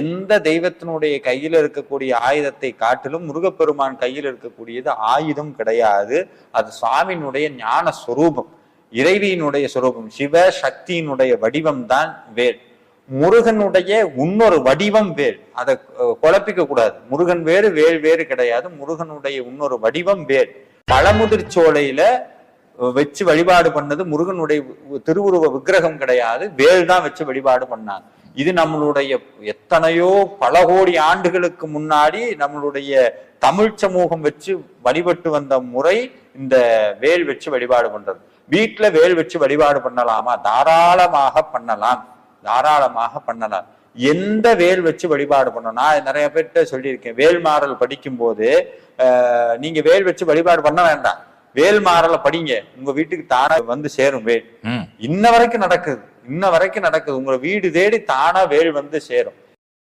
எந்த தெய்வத்தினுடைய கையில் இருக்கக்கூடிய ஆயுதத்தை காட்டிலும் முருகப்பெருமான் கையில் இருக்கக்கூடியது ஆயுதம் கிடையாது. அது சுவாமியினுடைய ஞான சுரூபம் இறைவியினுடைய சுரூபம் சிவ சக்தியினுடைய வடிவம் தான் வேல். முருகனுடைய இன்னொரு வடிவம் வேல். அதை குழப்பிக்க கூடாது. முருகன் வேறு வேல் வேறு கிடையாது. முருகனுடைய இன்னொரு வடிவம் வேல். பழமுதிர் சோலையில வச்சு வழிபாடு பண்ணது முருகனுடைய திருவுருவ விக்கிரகம் கிடையாது. வேல் தான் வச்சு வழிபாடு பண்ணாங்க. இது நம்மளுடைய எத்தனையோ பல கோடி ஆண்டுகளுக்கு முன்னாடி நம்மளுடைய தமிழ் சமூகம் வச்சு வழிபட்டு வந்த முறை இந்த வேல் வச்சு வழிபாடு பண்றது. வீட்டுல வேல் வச்சு வழிபாடு பண்ணலாமா? தாராளமாக பண்ணலாம். தாராளமாக பண்ணலாம். எந்த வேல் வச்சு வழிபாடு பண்ணணும்? நான் நிறைய பேர்கிட்ட சொல்லியிருக்கேன். வேல்மாறல் படிக்கும் போது நீங்க வேல் வச்சு வழிபாடு பண்ண வேண்டாம். வேல்மாறலை படிங்க. உங்க வீட்டுக்கு தானா வந்து சேரும் வேல். இன்ன வரைக்கும் நடக்குது. இன்ன வரைக்கும் நடக்குது. உங்க வீடு தேடி தானா வேல் வந்து சேரும்.